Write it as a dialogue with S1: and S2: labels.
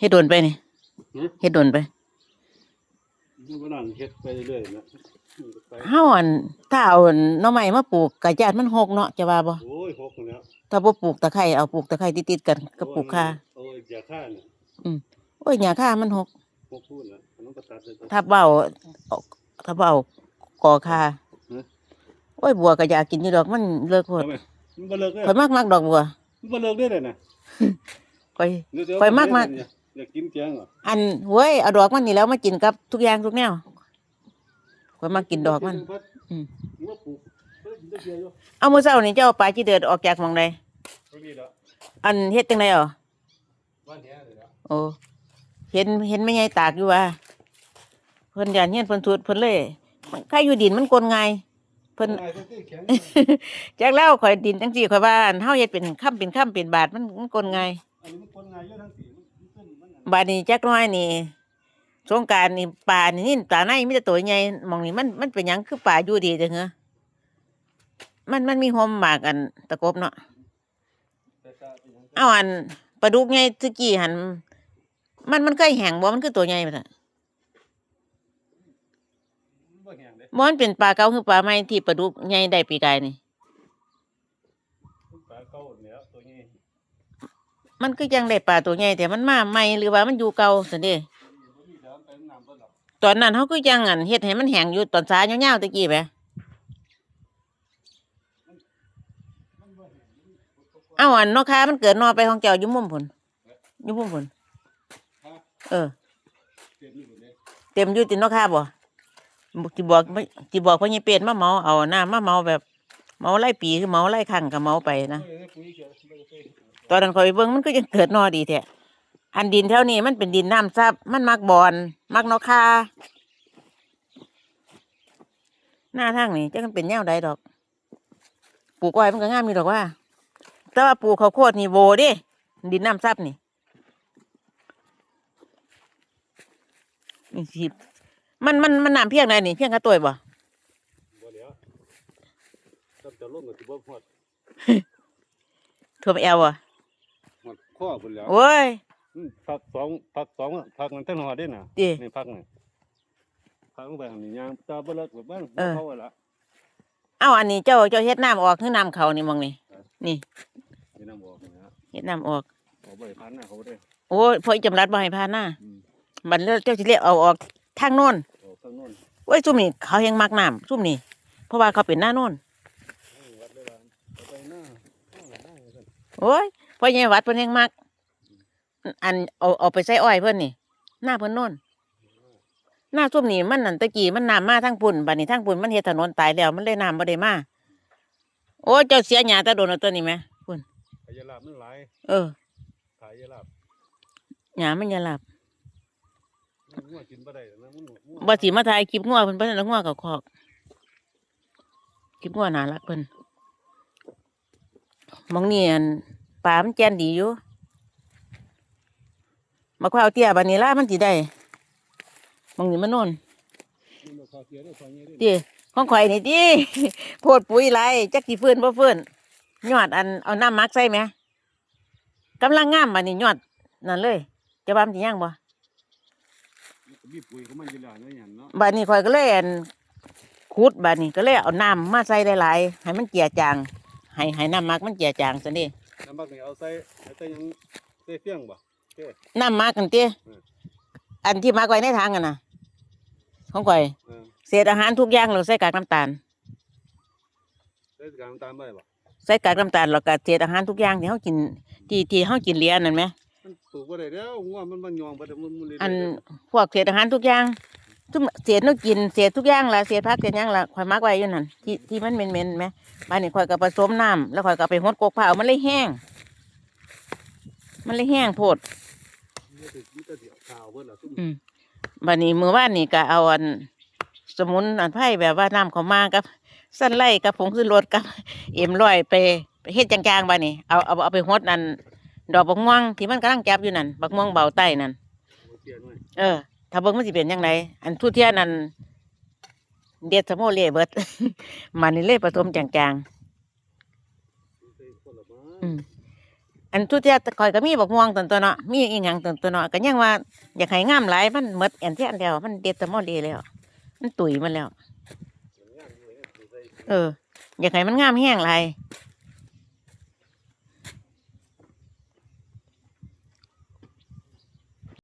S1: เฮ็ดโดนไปนี่
S2: หือ
S1: เฮ็ดโดนไป
S2: มันก็นั่งเฮ็ดไปเรื่อยๆนะไป
S1: เฮาอันถ้าเอาหน่อไม้มาปลูกกะญาติมันหกเนาะจะว่าบ่
S2: โอ้ยหกแล้ว
S1: ถ้าบ่ปลูกตะไคร้เอาปลูกตะไคร้ติดๆกันก็ปลูกคา
S2: โอ้ยอย่าฆ่าเนี่ย
S1: โอ้ยหญ้าคามันหก
S2: หกพูดนะมันก็ตัดเลย
S1: ถ้าเบาถ้าเบาก่อคา
S2: ฮะ
S1: โอ้ยบัวก็อยากกินอยู่ดอกมันเลิกโพด
S2: ทำไมมันบ่เลิกเลย
S1: ข่อยมักมักดอกบัว
S2: มันบ่เลิกได้เลยนะ
S1: ข่อย
S2: เดี๋ยวๆ
S1: ข่อยมักมาก
S2: อยากกินแกงเหรอ
S1: อันเว้ยเอาดอกมันนี่แล้วมากินกับทุกอย่างทุกแนวข่อยมากินดอกมัน อืม
S2: มันก็ปลูกเฮ้ยมันจะเกี่ยวอยู่
S1: เอามื้อเช้านี่เจ้าเอาปลาจีเดือดออกจากหม่องใด
S2: ตรงนี้ละ
S1: อันเฮ็ดจังไดอ๋อ
S2: บ้านแท้เลยละ
S1: โอ้เห็นเห็นแม่ใหญ่ตากอยู่ว่าเพิ่นยานเฮียนเพิ่นทุดเพิ่นเลยมันใครอยู่ดินมันกลง่ายเพิ่น
S2: ไอ้ที่แข็ง
S1: จากแล้วข่อยดินจังซี่ข่อยว่าอันเฮาเฮ็ดเป็นค่ำเป็นค่ำเป็นบาทมันมันกลง่าย
S2: อันนี้มันคนงานเยอะทั้งสี่มันขึ้นมันอัน
S1: บาดนี้จักหน้อยนี่สงกรารนี่ปลานี่นี่ตาในมีแต่ตัวใหญ่หมองนี่มันมันเป็นหยังคือปลาอยู่ดีจังเหรอมันมันมีหอมหมากอันตะกบเนาะ
S2: แต่ตาเป็นหยัง
S1: เอาอันปลาดุกใหญ่ตะกี้หัน มันมันเคยแห้งบ่มันคือตัวใหญ่ปะน่ะ
S2: มันบ่แห้งเด้
S1: บ่มันเป็นปลาเก่าคือปลาใหม่ที่ปลาดุกใหญ่ได้ปีกายนี่
S2: มันปลาเก่าแล้วตัวนี้
S1: มันคือจังได้ปลาตัวใหญ่แต่มันมาใหม่หรือว่ามันอยู่เก่าซั่นเด้
S2: บ่มีน้ำไปน้ำบ่หลับ
S1: ตอนนั้นเฮาคือจังอันเฮ็ดให้มันแห้งอยู่ตอนสายยาวๆตะกี้แหมเอาอันนกค้ามันเกิดนอไปของเจ้าอยู่มุมพุ่นอยู่มุมพุ่น
S2: ฮะ
S1: เออ
S2: เต็มอยู่เต็
S1: มนนกค้าบ่จิบอกจิบอกพ่อใหญ่เป็ดมาเมาเอาหน้ำมาเมาแบบ เมาไล่ปีคือเมาไล่ครั้งก็เมาไปนะตอนนั้นคอยไปเบิ่งมันก็ยังเกิดนอดีแท้อันดินแถวนี้มันเป็นดินน้ำซับมันมักบอนมักนกคาหน้าทางนี่จักมันเป็นแนวใดดอก ปลูกอ้อยมันก็งามอยู่ดอกว่า แต่ว่าปลูกข้าวโพดนี่โวดิดินน้ำซับนี่มันมันมันน้ำเพียงใดนี่เพียงกระตัวบ่
S2: บ่ จะลงก็สิบ่ฮอด
S1: ทั่วไปแอวบ่
S2: ฮอดข้อพุ่นแล้ว
S1: โอ้ย
S2: อืมพักสองพักสองพักมันทั้งหอดได้น่ะ
S1: ติ
S2: นี่พักนี่พักลงไปหั่นนี่ยางตาบ่เลิกแบบบ้าน
S1: เออ
S2: เขาอะละ
S1: เอาอันนี้เจ้าเจ้าเฮ็ดน้ำออกคือน้ำเขานี่มองนี่นี่
S2: นี่น้ำบอกนี่ฮะ
S1: เฮ็ดน้ำออก
S2: เขาบ่ได้พันนะเขาบ่ได้
S1: โอ้ยพออีจำรัดบ่ให้พานหน้า
S2: อืม
S1: บัดแล้วเจ้าสิเรียกเอาออกทางโน้น
S2: เอาข้างโน้น
S1: โอ้ยซุ่มนี่เขายังมักน้ำซุ่มนี่เพราะว่าเขาเป็นหน้าโน้น โอ้ยพ่อใหญ่วัดเพิ่นยังมักอันเอาเอาไปใส่อ้อยเพิ่นนี่ หน้าเพิ่นโน้นหน้าซุ่มนี่มันนั่นตะกี้มันน้ำมาทางปุ่นบัดนี้ทางปุ่นมันเฮ็ดถนนตายแล้วมันเลยน้ำบ่ได้มาโอ้ยเจ้าเสียหญ้าแตะโดนเอาตัวนี้ไหมปุ่น
S2: ขายาลาบมันหลาย
S1: เออ
S2: ขายาลาบ
S1: หญ้ามันอย่าหลับ
S2: มันงัวกินบ่ได้นะมันงัว
S1: บ่สิมาถ่ายคลิปงัวเพิ่นเพิ่นแล้วงัวก็คอกคลิปงัวน่ารักเพิ่นห มองนี่อันปลามันแจ่นดีอยู่มาข้าวเตี้ยบัดนี้ล่ะมันสิได้หมองนี่มันโน่น
S2: มันบ่พอเสียได้พอเงี้ยได้
S1: ติของข่อยนี่ติโพดปุ๋ยหลายจักสิฟื้นบ่ฟื้นยอดอันเอาน้ำหมักใส่ไหมกำลังงามบัดนี้ยอดนั่นเลย จะว่ามันสิย่างบ่
S2: มันก็มีปุ๋ยของมันอยู่แล้วเนาะหยังเนาะ
S1: บัดนี้ข่อยก็เลยอันขุดบัดนี้ก็เลยเอาน้ำมาใส่หลายๆให้มันเจียจาง ให้ให้น้ำหมักมันเจียจางซะนี่
S2: น้ำบักนี่เอาใส่เอาใส่หยังใส่เฟียงบ่เด้
S1: น้ำหมักกันเต้
S2: อืม
S1: อันที่หมักไว้ในทางกันนะของข่อย
S2: เออ
S1: เศษอาหารทุกอย่างเราใส่กากน้ำตาล
S2: ใส่กากน้ำตาลบ่ได้บ่
S1: ใส่กากน้ำตาลแล้วก็เศษอาหารทุกอย่างที่เฮากินที่ที่เฮากินเหลียนั่นไหม
S2: มันปลูกบ่ได้แล้วงัวมันมันยองบ่ได้มันมันเลย
S1: อันพวกเศษอาหารทุกอย่าง ทุกเศษนกกินเศษทุกอย่างละเศษผักเศษหยังละข่อยมักไว้อยู่นั่นที่ที่มันเหม็นๆไหมบ้านนี้ข่อยก็ผสมน้ำแล้วข่อยก็ไปหดกกเผามันเลยแห้ง มันเลยแห้งโพด
S2: มันนี้เม
S1: อืมบัดนี้มือวานนี่ก็เอาอัน สมุนอันไผ่แบบว่าน้ำเขามากับ สั้นไล่กับผงขึ้นรถกับ เอ็มร้อยไปไปเฮ็ดจางๆบัดนี้เอาเอาเอาไปฮดนั่นดอกบักม่วงที่มันกำลังจับอยู่นั่นบักม่วงเบาใต้นั่น
S2: เอ
S1: อ ถ้าเบิ่งมันสิเป็นจังไดอันทุเทียนันเด็ดสะโมเล่เบิดมันนี่เลยผสมจางๆอืมอันทุเทียข่อยก็มีบักม่วงตันตัวเนาะมีอีหยังตันตัวเนาะก็ยังว่าอยากให้งามหลายมันหมดแอนเทียนแล้วมันเด็ดแตะมอดีแล้ว มันตุ๋ยมันแล้ว
S2: เอ
S1: อ อยากให้มันงามแห้งหลาย